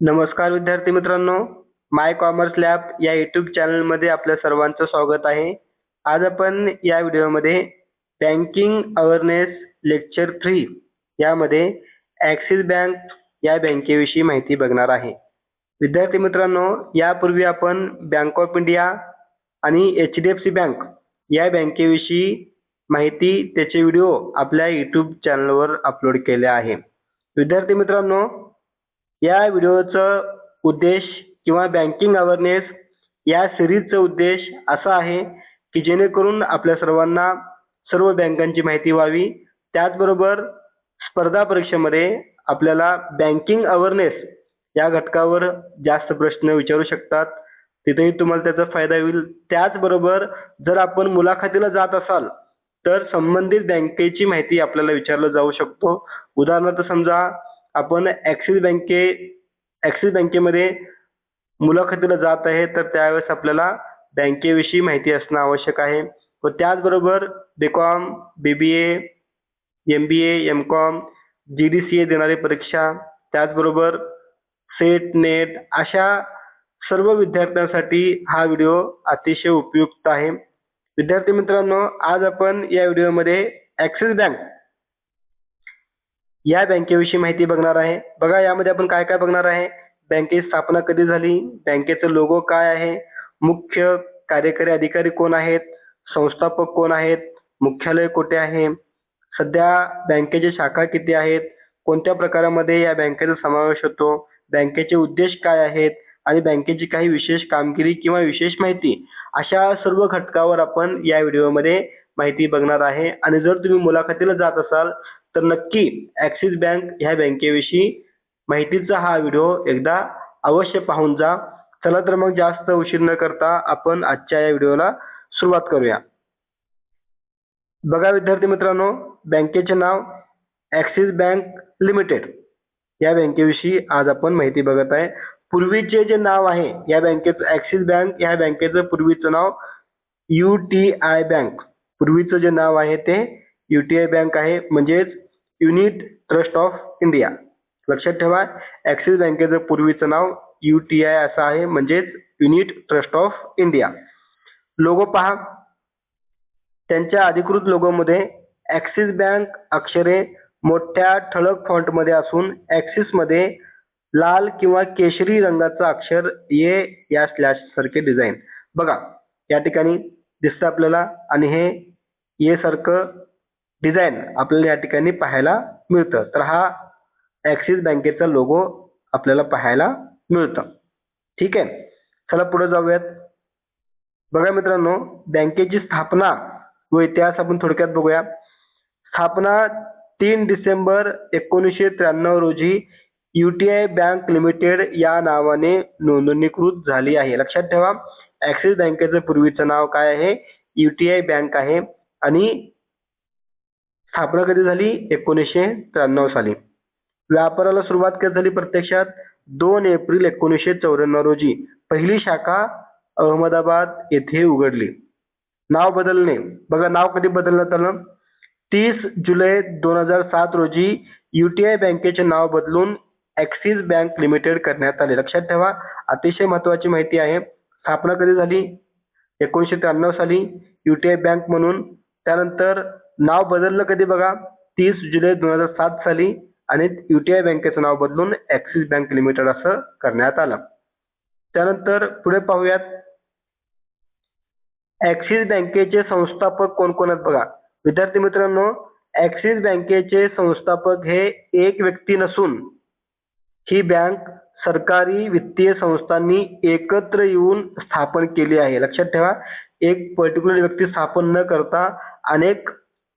नमस्कार विद्यार्थी मित्रांनो माय कॉमर्स लॅब या यूट्यूब चॅनलमध्ये आपल्या सर्वांचं स्वागत आहे. आज आपण या व्हिडिओमध्ये बँकिंग अवेअरनेस लेक्चर थ्री यामध्ये ॲक्सिस बँक या बँकेविषयी माहिती बघणार आहे. विद्यार्थी मित्रांनो यापूर्वी आपण बँक ऑफ इंडिया आणि H D F C bank या बँकेविषयी माहिती त्याचे व्हिडिओ आपल्या यूट्यूब चॅनलवर अपलोड केले आहे. विद्यार्थी मित्रांनो या व्हिडिओचं उद्देश किंवा बँकिंग अवेअरनेस या सिरीजचा उद्देश असा आहे की जेणेकरून आपल्या सर्वांना सर्व बँकांची माहिती व्हावी. त्याचबरोबर स्पर्धा परीक्षेमध्ये आपल्याला बँकिंग अवेअरनेस या घटकावर जास्त प्रश्न विचारू शकतात. तिथेही तुम्हाला त्याचा फायदा होईल. त्याचबरोबर जर आपण मुलाखतीला जात असाल तर संबंधित बँकेची माहिती आपल्याला विचारलं जाऊ शकतो. उदाहरणार्थ समजा आपण ॲक्सिस बँके ॲक्सिस बँकेमध्ये मुलाखतीला जात आहे तर त्यावेळेस आपल्याला बँकेविषयी माहिती असणं आवश्यक आहे. व त्याचबरोबर B com B B A M B A M com G D C A देणारी परीक्षा त्याचबरोबर सेट नेट अशा सर्व विद्यार्थ्यांसाठी हा व्हिडिओ अतिशय उपयुक्त आहे. विद्यार्थी मित्रांनो आज आपण या व्हिडिओमध्ये ॲक्सिस बँक या बँकेविषयी माहिती बघणार आहे. बघा यामध्ये आपण काय काय बघणार आहे? बँकेची स्थापना कधी झाली? बँकेचं लोगो काय आहे? मुख्य कार्यकारी अधिकारी कोण आहेत? संस्थापक कोण आहेत? मुख्यालय कुठे आहे? सध्या बँकेच्या शाखा किती आहेत? कोणत्या प्रकारामध्ये या बँकेचा समावेश होतो? बँकेचे उद्देश काय आहेत? आणि बँकेची काही विशेष कामगिरी किंवा विशेष माहिती? अशा सर्व घटकावर आपण या व्हिडिओमध्ये माहिती बघणार आहे. आणि जर तुम्ही मुलाखतीला जात असाल तर नक्की ॲक्सिस बँक ह्या बँकेविषयी माहितीचा हा व्हिडिओ एकदा अवश्य पाहून जा. चला तर मग जास्त उशीर न करता आपण आजच्या या व्हिडिओला सुरुवात करूया. बघा विद्यार्थी मित्रांनो बँकेचे नाव ॲक्सिस बँक लिमिटेड या बँकेविषयी आज आपण माहिती बघत आहे. पूर्वीचे जे नाव आहे या बँकेचं ॲक्सिस बँक या बँकेचं पूर्वीचं नाव यू टी आय बँक पूर्वीचं जे नाव आहे ते युटीआय बँक आहे म्हणजेच युनिट ट्रस्ट ऑफ इंडिया लक्षात ठेवा ॲक्सिस बँकेचं पूर्वीचं नाव यू टी आय असं आहे म्हणजेच unit trust of India logo पहा. त्यांच्या अधिकृत लोगोमध्ये ॲक्सिस बँक अक्षरे मोठ्या ठळक फॉन्टमध्ये असून ॲक्सिसमध्ये लाल किंवा केशरी रंगाचं अक्षर ये या स्लॅश सारखे डिझाईन बघा या ठिकाणी दिसतं आपल्याला आणि हे ये सारखं डिझाईन आपल्याला या ठिकाणी पाहायला मिळतं. तर हा ॲक्सिस बँकेचा लोगो आपल्याला पाहायला मिळतं. ठीक आहे? चला पुढे जाऊयात. बघा मित्रांनो बँकेची स्थापना व इतिहास आपण थोडक्यात बघूया. स्थापना तीन डिसेंबर एकोणीसशे त्र्याण्णव रोजी U T I bank limited या नावाने नोंदणीकृत झाली आहे. लक्षात ठेवा ॲक्सिस बँकेचं पूर्वीचं नाव काय आहे? यू टी आय बँक आहे. आणि स्थापना कधी झाली? एकोणीसशे त्र्याण्णव साली. व्यापाराला सुरुवात कधी झाली प्रत्यक्षात? दोन एप्रिल एकोणीसशे चौऱ्याण्णव रोजी. पहिली शाखा अहमदाबाद येथे उघडली. नाव बदलणे. बघा नाव कधी बदलण्यात आलं तीस जुलै दोन हजार सात रोजी युटीआय बँकेचे नाव बदलून ॲक्सिस बँक लिमिटेड करण्यात आले. लक्षात ठेवा अतिशय महत्त्वाची माहिती आहे. स्थापना कधी झाली? एकोणीसशे त्र्याण्णव साली. युटीआय बँक म्हणून. त्यानंतर नाव बदललं कधी बघा? तीस जुलै दोन हजार सात साली आणि युटीआय बँकेचं नाव बदलून ॲक्सिस बँक लिमिटेड असं करण्यात आलं. त्यानंतर पुढे पाहूयात. ॲक्सिस बँकेचे संस्थापक कोण कोण आहेत बघा? विद्यार्थी मित्रांनो ॲक्सिस बँकेचे संस्थापक हे एक व्यक्ती नसून ही बँक सरकारी वित्तीय संस्थांनी एकत्र येऊन स्थापन केली आहे. लक्षात ठेवा एक पर्टिक्युलर व्यक्ती स्थापन न करता अनेक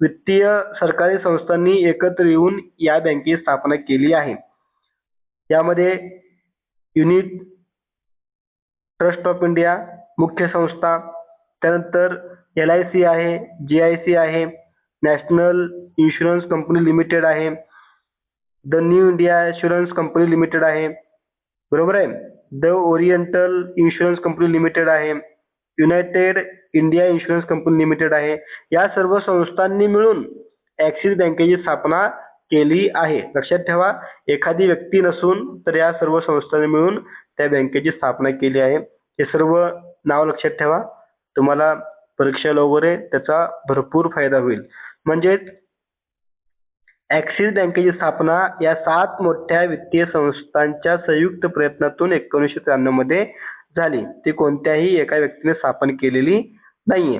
वित्तीय सरकारी संस्थांनी एकत्र येऊन या बँकेची स्थापना केली आहे. यामध्ये युनिट ट्रस्ट ऑफ इंडिया मुख्य संस्था त्यानंतर एल आय सी आहे जी आय सी आहे नॅशनल इन्शुरन्स कंपनी लिमिटेड आहे the new India insurance company limited आहे बरोबर आहे? The oriental insurance company limited आहे united India insurance company limited आहे. या सर्व संस्थांनी मिळून ॲक्सिस बँकेची स्थापना केली आहे. लक्षात ठेवा एखादी व्यक्ती नसून तर या सर्व संस्थांनी मिळून त्या बँकेची स्थापना केली आहे. हे सर्व नाव लक्षात ठेवा. तुम्हाला परीक्षेला वगैरे त्याचा भरपूर फायदा होईल. म्हणजेच ॲक्सिस बँकेची स्थापना या सात मोठ्या वित्तीय संस्थांच्या संयुक्त प्रयत्नातून एकोणीसशे त्र्याण्णवमध्ये झाली. ती कोणत्याही एका व्यक्तीने स्थापन केलेली नाहीये.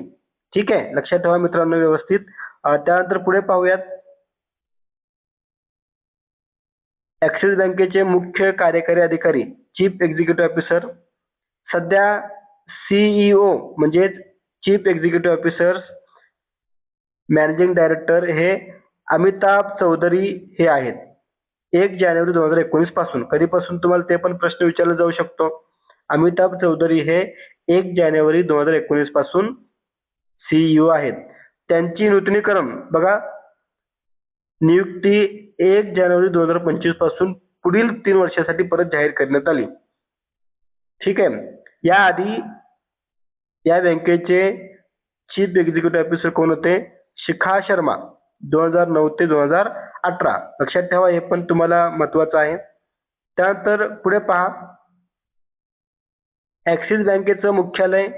ठीक आहे? लक्षात ठेवा मित्रांनो व्यवस्थित. त्यानंतर पुढे पाहूयात. ॲक्सिस बँकेचे मुख्य कार्यकारी अधिकारी चीफ एक्झिक्युटिव्ह ऑफिसर. सध्या सीईओ म्हणजेच chief executive officer managing director हे अमिताभ चौधरी हे आहेत. एक जानेवारी दोन हजार एकोणीसपासून. कधीपासून तुम्हाला ते पण प्रश्न विचारला जाऊ शकतो. अमिताभ चौधरी हे एक जानेवारी दोन हजार एकोणीसपासून सीईओ आहेत. त्यांची नूतनीकरण बघा नियुक्ती एक जानेवारी दोन हजार पंचवीसपासून पुढील तीन वर्षासाठी परत जाहीर करण्यात आली. ठीक आहे. याआधी या बँकेचे चीफ एक्झिक्युटिव्ह ऑफिसर कोण होते? शिखा शर्मा दोन हजार नऊ ते दोन हजार अठरा. लक्षात ठेवा हे पण तुम्हाला महत्वाचं आहे. त्यानंतर पुढे पहा. ॲक्सिस बँकेचं मुख्यालय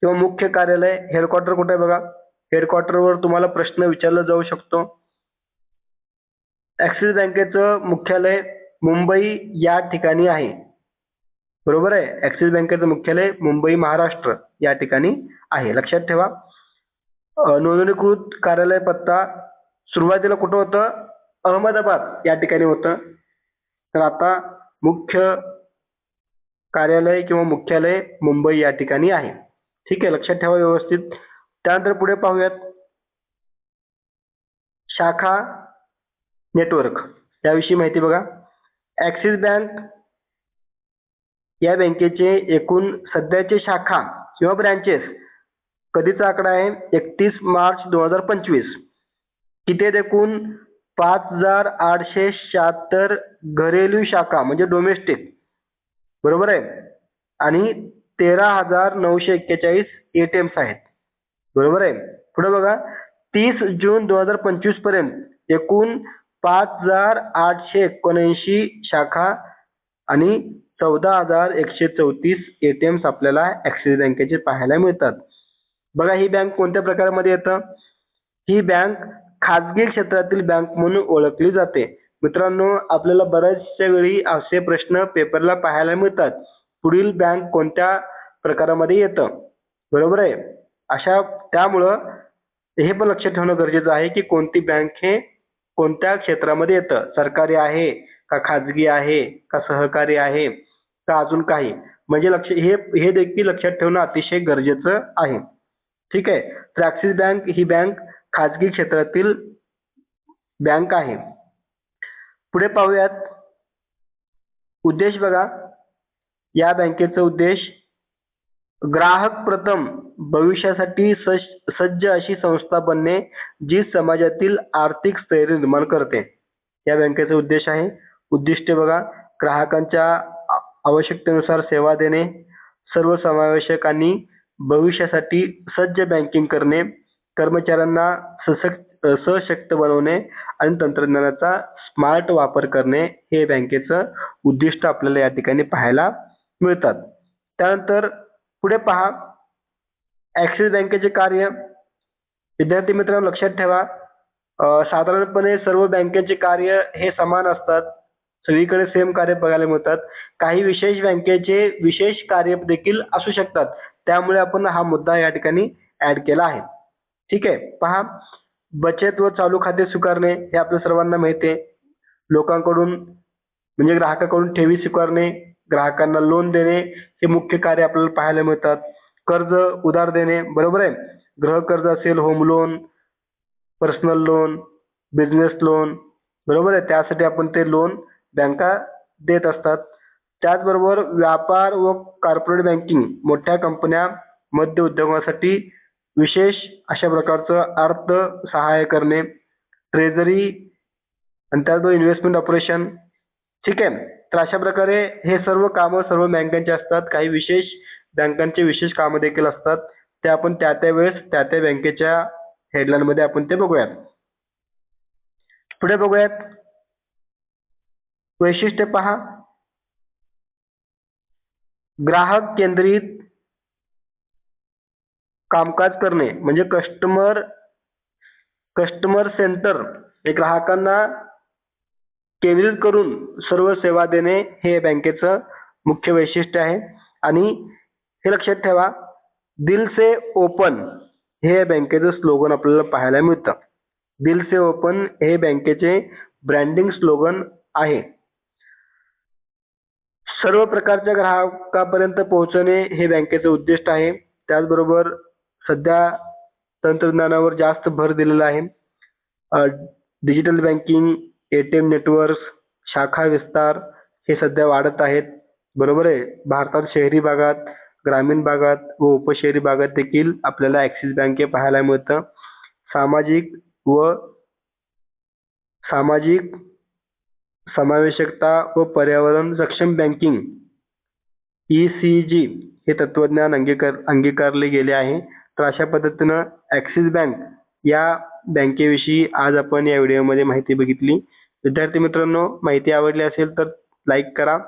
किंवा मुख्य कार्यालय हेडक्वार्टर कुठे आहे बघा? हेडक्वार्टरवर तुम्हाला प्रश्न विचारला जाऊ शकतो. ॲक्सिस बँकेचं मुख्यालय मुंबई या ठिकाणी आहे. बरोबर आहे? ॲक्सिस बँकेचं मुख्यालय मुंबई महाराष्ट्र या ठिकाणी आहे. लक्षात ठेवा. नोंदणीकृत कार्यालय पत्ता सुरुवातीला कुठं होतं? अहमदाबाद या ठिकाणी होतं. तर आता मुख्य कार्यालय किंवा मुख्यालय मुंबई या ठिकाणी आहे. ठीक आहे लक्षात ठेवा व्यवस्थित. त्यानंतर पुढे पाहूयात शाखा नेटवर्क याविषयी माहिती बघा. ॲक्सिस बँक या बँकेचे एकूण सध्याचे शाखा किंवा ब्रँचेस कधीचा आकडा आहे? एकतीस मार्च दोन हजार पंचवीस. किती आहेत एकूण? पाच हजार आठशे शहात्तर घरेलू शाखा म्हणजे डोमेस्टिक बरोबर आहे? आणि तेरा हजार नऊशे एक्केचाळीस ए टी एम्स आहेत. बरोबर आहे? पुढे बघा. तीस जून दोन हजार पंचवीसपर्यंत एकूण पाच हजार आठशे एकोणऐंशी शाखा आणि चौदा हजार एकशे चौतीस ए टी एम्स आपल्याला ॲक्सिस बँकेचे पाहायला मिळतात. बघा ही बँक कोणत्या प्रकारामध्ये येतं? ही बँक खाजगी क्षेत्रातील बँक म्हणून ओळखली जाते. मित्रांनो आपल्याला बऱ्याचशा वेळी असे प्रश्न पेपरला पाहायला मिळतात. पुढील बँक कोणत्या प्रकारामध्ये येतं? बरोबर आहे? अशा त्यामुळं हे पण लक्षात ठेवणं गरजेचं आहे की कोणती बँक हे कोणत्या क्षेत्रामध्ये येतं? सरकारी आहे का खाजगी आहे का सहकारी आहे का अजून काही? म्हणजे लक्ष हे हे देखील लक्षात ठेवणं अतिशय गरजेचं आहे. ठीक आहे? तर ॲक्सिस बँक ही बँक खाजगी क्षेत्रातील बँक आहे. पुढे पाहूयात. उद्देश बघा. या बँकेचा उद्देश ग्राहक प्रथम भविष्यासाठी सज्ज अशी संस्था बनणे जी समाजातील आर्थिक स्थैर्य निर्माण करते. या बँकेचा उद्देश आहे. उद्दिष्ट बघा. ग्राहकांच्या आवश्यकतेनुसार सेवा देणे सर्वसमावेशक आणि भविष्यासाठी सज्ज बँकिंग करणे कर्मचाऱ्यांना सशक्त सशक्त बनवणे आणि तंत्रज्ञानाचा स्मार्ट वापर करणे हे बँकेचं उद्दिष्ट आपल्याला या ठिकाणी पाहायला मिळतात. त्यानंतर पुढे पहा. ॲक्सिस बँकेचे कार्य. विद्यार्थी मित्रांनो लक्षात ठेवा. साधारणपणे सर्व बँकेचे कार्य हे समान असतात. सगळीकडे सेम कार्य बघायला मिळतात. काही विशेष बँकेचे विशेष कार्य देखील असू शकतात. त्यामुळे आपण हा मुद्दा या ठिकाणी ऍड केला आहे. ठीक आहे पहा. बचत व चालू खाते स्वीकारणे हे आपल्या सर्वांना माहिती आहे लोकांकडून म्हणजे ग्राहकाकडून ठेवी स्वीकारणे ग्राहकांना लोन देणे हे मुख्य कार्य आपल्याला पाहायला मिळतात. कर्ज उधार देणे बरोबर आहे? गृहकर्ज असेल home loan personal loan business loan बरोबर आहे? त्यासाठी आपण ते लोन बँका देत असतात. त्याचबरोबर व्यापार व कॉर्पोरेट बँकिंग मोठ्या कंपन्या मध्य उद्योगासाठी विशेष अशा प्रकारचं अर्थ सहाय्य करणे. ट्रेझरी आणि त्याचबरोबर इन्व्हेस्टमेंट ऑपरेशन ठीक आहे? तर अशा प्रकारे हे सर्व कामं सर्व बँकांचे असतात. काही विशेष बँकांचे विशेष कामं देखील असतात. ते आपण त्या त्या वेळेस त्या त्या बँकेच्या हेडलाईनमध्ये आपण ते बघूयात. पुढे बघूयात. वैशिष्ट्य पहा. ग्राहक केंद्रित कामकाज करणे म्हणजे कस्टमर कस्टमर सेंटर हे ग्राहकांना केंद्रित करून सर्व सेवा देणे हे बँकेचं मुख्य वैशिष्ट्य आहे. आणि हे लक्षात ठेवा दिल से ओपन हे बँकेचं स्लोगन आपल्याला पाहायला मिळतं. दिल से ओपन हे बँकेचे ब्रँडिंग स्लोगन आहे. सर्व प्रकारच्या ग्राहकापर्यंत पोहोचणे हे बँकेचं उद्दिष्ट आहे. त्याचबरोबर सध्या तंत्रज्ञानावर जास्त भर दिलेला आहे. Digital banking A T M networks शाखा विस्तार हे सध्या वाढत आहेत. बरोबर आहे? भारतात शहरी भागात ग्रामीण भागात व उपशहरी भागात देखील आपल्याला ॲक्सिस बँक हे पाहायला मिळतं. सामाजिक व सामाजिक समावेशकता व पर्यावरण सक्षम बँकिंग ई सी जी हे तत्वज्ञान अंगीकार अंगीकारले गेले आहे. तर अशा पद्धतीनं ॲक्सिस बँक या बँकेविषयी आज आपण या व्हिडिओमध्ये माहिती बघितली. विद्यार्थी मित्रांनो माहिती आवडली असेल तर लाईक करा.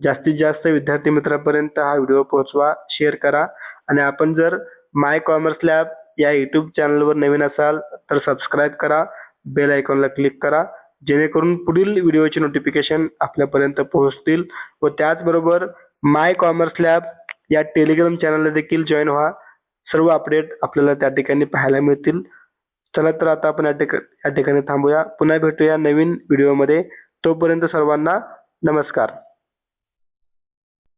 जास्तीत जास्त विद्यार्थी मित्रांपर्यंत हा व्हिडिओ पोहोचवा शेअर करा. आणि आपण जर माय कॉमर्स लॅब या यूट्यूब चॅनलवर नवीन असाल तर सबस्क्राईब करा. बेल आयकॉनला क्लिक करा. जेणेकरून पुढील व्हिडिओचे नोटिफिकेशन आपल्यापर्यंत पोहोचतील. व त्याचबरोबर माय कॉमर्स लॅब या टेलिग्राम चॅनलला देखील जॉईन व्हा. सर्व अपडेट आपल्याला त्या ठिकाणी पाहायला मिळतील. चला तर आता आपण या ठिका या ठिकाणी थांबूया. पुन्हा भेटूया नवीन व्हिडिओमध्ये तोपर्यंत सर्वांना नमस्कार.